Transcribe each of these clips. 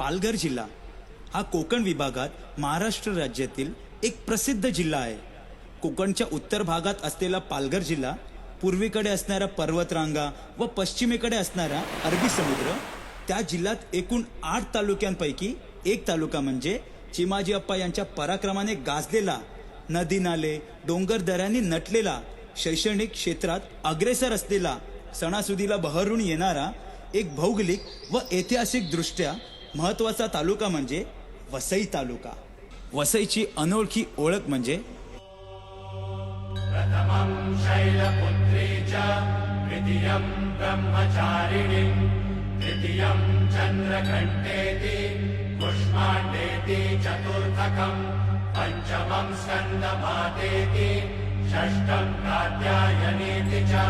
पालघर जिल्हा. हा कोकण विभागात महाराष्ट्र राज्यातील एक प्रसिद्ध जिल्हा आहे. कोकणच्या उत्तर भागात असलेला पालघर जिल्हा पूर्वेकडे असणाऱ्या पर्वतरांगा व पश्चिमेकडे असणारा अरबी समुद्र त्या जिल्ह्यात एकूण आठ तालुक्यांपैकी एक तालुका म्हणजे चिमाजी अप्पा यांच्या पराक्रमाने गाजलेला नदी नाले डोंगर दऱ्यांनी नटलेला शैक्षणिक क्षेत्रात अग्रेसर असलेला सणासुदीला बहरून येणारा एक भौगोलिक व ऐतिहासिक दृष्ट्या महत्त्वाचा तालुका म्हणजे वसई तालुका. वसईची अनोळखी ओळख म्हणजे प्रथमम् शैलपुत्री च पुष्माण्डेति चतुर्थकम् पञ्चमम् स्कन्दमातेति षष्ठम् कात्यायनेति च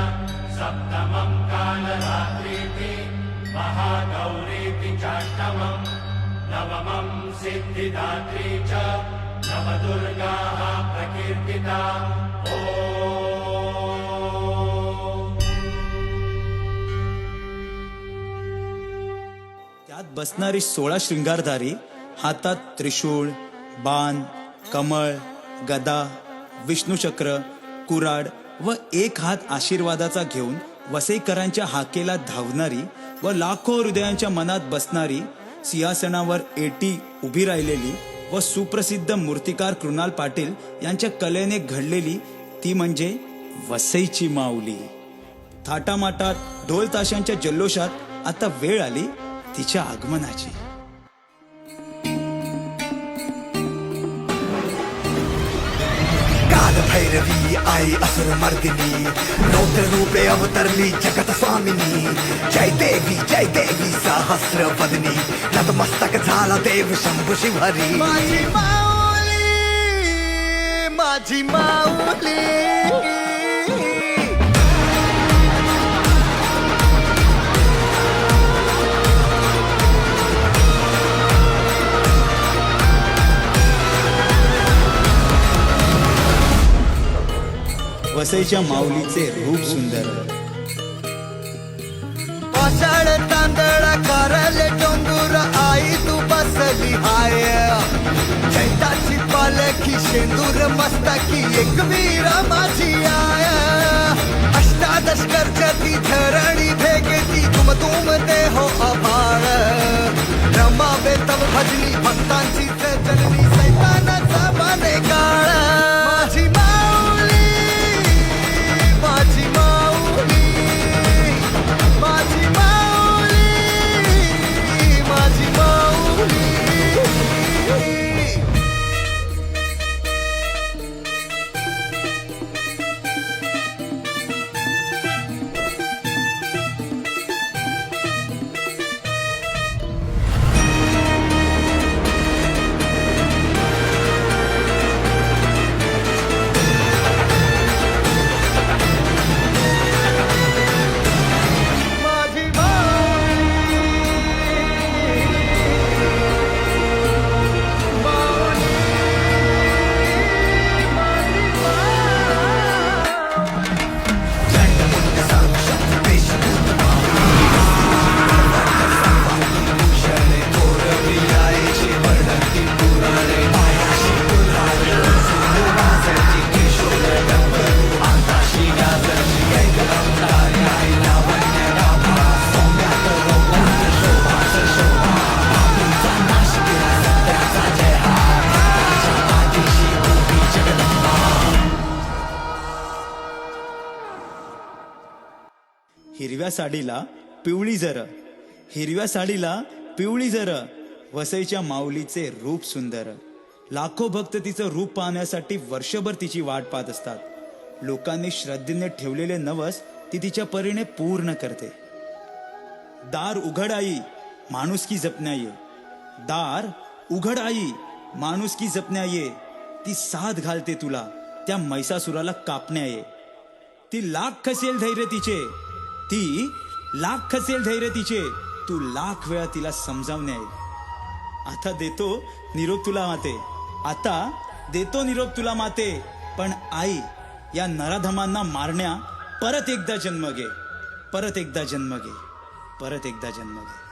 सप्तमम् कालरात्रीति चाष्टमम् नवमम् सिद्धिदात्री च नवदुर्गाः प्रकीर्तिता। त्यात बसणारी सोळा शृंगारधारी हातात त्रिशूळ बाण कमळ गदा विष्णुचक्र कुराड व एक हात आशीर्वादाचा घेऊन वसईकरांच्या हाकेला धावणारी व लाखो हृदयांच्या मनात बसणारी सिंहासनावर एटी उभी राहिलेली व सुप्रसिद्ध मूर्तिकार कृणाल पाटील यांच्या कलेने घडलेली ती म्हणजे वसईची माऊली. थाटामाटात ढोल ताशांच्या जल्लोषात आता वेळ आली तिच्या आगमनाची. కాల భైరవి ఐ అసుర మర్దిని నూతన రూపే అవతరలి జగత స్వామిని జై దేవి జై దేవి సహస్ర వదిని నతమస్తక జాల దేవి శంభు శివరి మాజీ మౌలి మాజీ वसईच्या माऊलीचे रूप सुंदर. पाषाण तांदळ करले डोंगर आई तू बसली हाय. चैताची पालखी शेंदूर मस्तकी एक वीरा माझी आय. अष्टादश कर्जती धरणी भेगती तुम तुम ते हो अभाळ रमा बेतम भजनी भक्तांची जननी सैतानाचा बाने हिरव्या साडीला पिवळी जर. हिरव्या साडीला पिवळी जर. वसईच्या माऊलीचे रूप सुंदर. लाखो भक्त तिचं रूप पाहण्यासाठी वर्षभर तिची वाट पाहत असतात. लोकांनी श्रद्धेने ठेवलेले नवस ती तिच्या परीने पूर्ण करते. दार उघड आई माणुसकी जपण्या ये. दार उघड आई माणुसकी जपण्या ये. ती साथ घालते तुला त्या मैसासुराला कापण्या ये. ती लाख खसेल धैर्य तिचे. ती लाख खसेल धैर्य तिचे. तू लाख वेळा तिला समजावणे आहे आता देतो निरोप तुला माते. आता देतो निरोप तुला माते. पण आई या नराधमांना मारण्या परत एकदा जन्म घे. परत एकदा जन्म घे. परत एकदा जन्म घे.